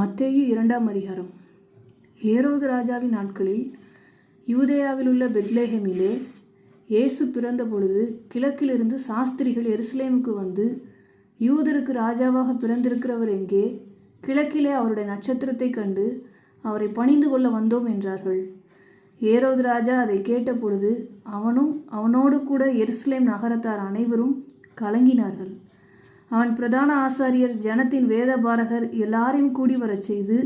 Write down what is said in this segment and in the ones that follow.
மத்தேயு இரண்டாம் அதிகாரம். ஏரோது ராஜாவின் நாட்களில் யூதேயாவில் உள்ள பெத்லேஹெமிலே இயேசு பிறந்த பொழுது கிழக்கிலிருந்து சாஸ்திரிகள் எருசலேமுக்கு வந்து யூதருக்கு ராஜாவாக பிறந்திருக்கிறவர் எங்கே? கிழக்கிலே அவருடைய நட்சத்திரத்தைக் கண்டு அவரை பணிந்து கொள்ள வந்தோம் என்றார்கள். ஏரோது ராஜா அதை கேட்டபொழுது அவனும் அவனோடு கூட எருசலேம் நகரத்தார் அனைவரும் கலங்கினார்கள். அவன் பிரதான ஆசாரியர் ஜனத்தின் வேதபாரகர் எல்லாரையும் கூடி வரச் செய்து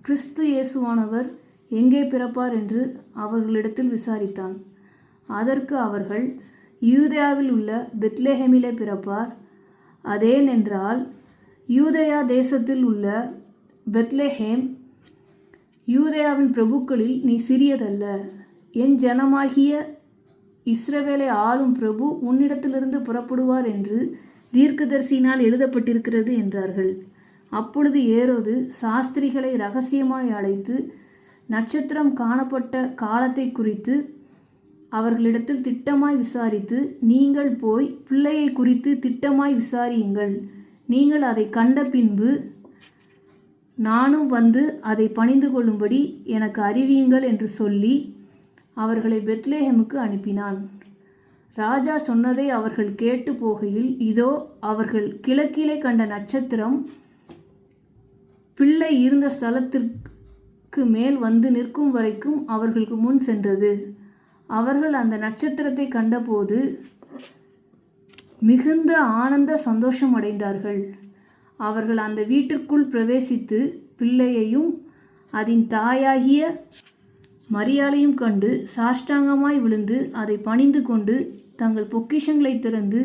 கிறிஸ்து இயேசுவானவர் எங்கே பிறப்பார்? என்று அவர்களிடத்தில் விசாரித்தான். அதற்கு அவர்கள் யூதேயாவில் உள்ள பெத்லேஹெமிலே பிறப்பார். அதேனென்றால் யூதயா தேசத்தில் உள்ள பெத்லேஹேம் யூதயாவின் பிரபுக்களில் நீ சிறியதல்ல. என் ஜனமாகிய இஸ்ரவேலை ஆளும் பிரபு உன்னிடத்திலிருந்து புறப்படுவார் என்று தீர்க்கதரிசியினால் எழுதப்பட்டிருக்கிறது என்றார்கள். அப்பொழுது ஏரோது சாஸ்திரிகளை ரகசியமாய் அழைத்து நட்சத்திரம் காணப்பட்ட காலத்தை குறித்து அவர்களிடத்தில் திட்டமாய் விசாரித்து நீங்கள் போய் பிள்ளையை குறித்து திட்டமாய் விசாரியுங்கள். நீங்கள் அதை கண்ட பின்பு நானும் வந்து அதை பணிந்து கொள்ளும்படி எனக்கு அறிவியுங்கள் என்று சொல்லி அவர்களை பெத்லேஹெமுக்கு அனுப்பினான். ராஜா சொன்னதை அவர்கள் கேட்டு போகையில் இதோ அவர்கள் கிழக்கிலே கண்ட நட்சத்திரம் பிள்ளை இருந்த ஸ்தலத்திற்கு மேல் வந்து நிற்கும் வரைக்கும் அவர்களுக்கு முன் சென்றது. அவர்கள் அந்த நட்சத்திரத்தை கண்டபோது மிகுந்த ஆனந்த சந்தோஷம் அடைந்தார்கள். அவர்கள் அந்த வீட்டிற்குள் பிரவேசித்து பிள்ளையையும் அதன் தாயாகிய மரியாளையும் கண்டு சாஷ்டாங்கமாய் விழுந்து அதை பணிந்து கொண்டு தங்கள் பொக்கிஷங்களை திறந்து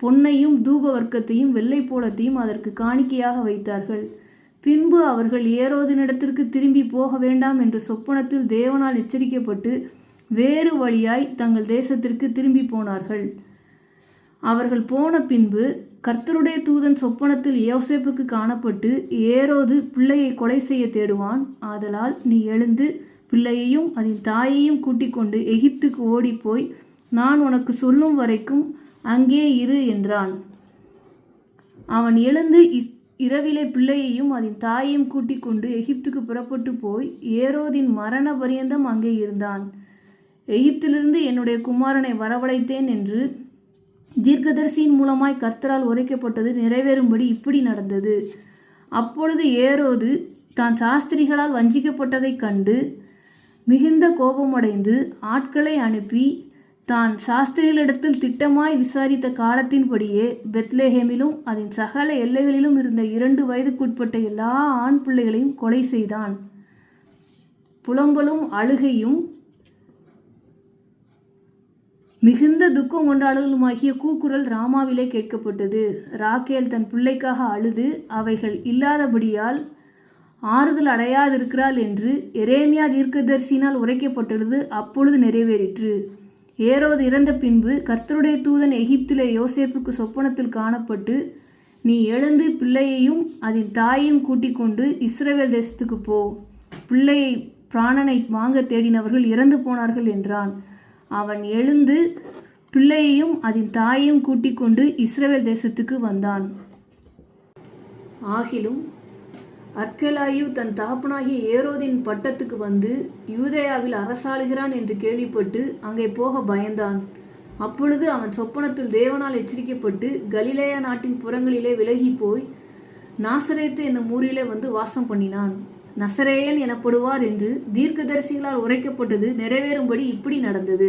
பொன்னையும் தூப வர்க்கத்தையும் வெள்ளை போலத்தையும் அதற்கு காணிக்கையாக வைத்தார்கள். பின்பு அவர்கள் ஏரோதினிடத்திற்கு திரும்பி போக வேண்டாம் என்று சொப்பனத்தில் தேவனால் எச்சரிக்கப்பட்டு வேறு வழியாய் தங்கள் தேசத்திற்கு திரும்பி போனார்கள். அவர்கள் போன பின்பு கர்த்தருடைய தூதன் சொப்பனத்தில் யோசேப்புக்கு காணப்பட்டு ஏரோது பிள்ளையை கொலை செய்ய தேடுவான். ஆதலால் நீ எழுந்து பிள்ளையையும் அதன் தாயையும் கூட்டிக் கொண்டு எகிப்துக்கு ஓடிப்போய் நான் உனக்கு சொல்லும் வரைக்கும் அங்கே இரு என்றான். அவன் எழுந்து இஸ் இரவிலே பிள்ளையையும் அதன் தாயையும் கூட்டிக் கொண்டு எகிப்துக்கு புறப்பட்டு போய் ஏரோதின் மரண பரியந்தம் அங்கே இருந்தான். எகிப்திலிருந்து என்னுடைய குமாரனை வரவழைத்தேன் என்று தீர்க்கதரிசியின் மூலமாய் கர்த்தரால் உரைக்கப்பட்டது நிறைவேறும்படி இப்படி நடந்தது. அப்பொழுது ஏரோது தான் சாஸ்திரிகளால் வஞ்சிக்கப்பட்டதைக் கண்டு மிகுந்த கோபமடைந்து ஆட்களை அனுப்பி தான் சாஸ்திரிகளிடத்தில் திட்டமாய் விசாரித்த காலத்தின்படியே பெத்லேஹேமிலும் அதன் சகல எல்லைகளிலும் இருந்த இரண்டு வயதுக்குட்பட்ட எல்லா ஆண் பிள்ளைகளையும் கொலை செய்தான். புலம்பலும் அழுகையும் மிகுந்த துக்கம் கொண்டாடலுமாகிய கூக்குரல் ராமாவிலே கேட்கப்பட்டது. ராக்கேல் தன் பிள்ளைக்காக அழுது அவைகள் இல்லாதபடியால் ஆறுதல் அடையாதிருக்கிறாள் என்று எரேமியா தீர்க்கதரிசினால் உரைக்கப்பட்டுள்ளது அப்பொழுது நிறைவேறிற்று. ஏரோது இறந்த பின்பு கர்த்தருடைய தூதன் எகிப்திலே யோசேப்புக்கு சொப்பனத்தில் காணப்பட்டு நீ எழுந்து பிள்ளையையும் அதன் தாயையும் கூட்டிக் கொண்டு இஸ்ரவேல் தேசத்துக்கு போ. பிள்ளையை பிராணனை வாங்க தேடினவர்கள் இறந்து போனார்கள் என்றான். அவன் எழுந்து பிள்ளையையும் அதன் தாயையும் கூட்டிக் கொண்டு இஸ்ரேவேல் தேசத்துக்கு வந்தான். ஆகிலும் அர்க்கெலாயு தன் தகப்பனாகிய ஏரோதின் பட்டத்துக்கு வந்து யூதேயாவில் அரசாளுகிறான் என்று கேள்விப்பட்டு அங்கே போக பயந்தான். அப்பொழுது அவன் சொப்பனத்தில் தேவனால் எச்சரிக்கப்பட்டு கலிலேயா நாட்டின் புறங்களிலே விலகி போய் நாசரேத்து என்னும் ஊரிலே வந்து வாசம் பண்ணினான். நசரேயன் எனப்படுவார் என்று தீர்க்கதரிசிகளால் உரைக்கப்பட்டது நிறைவேறும்படி இப்படி நடந்தது.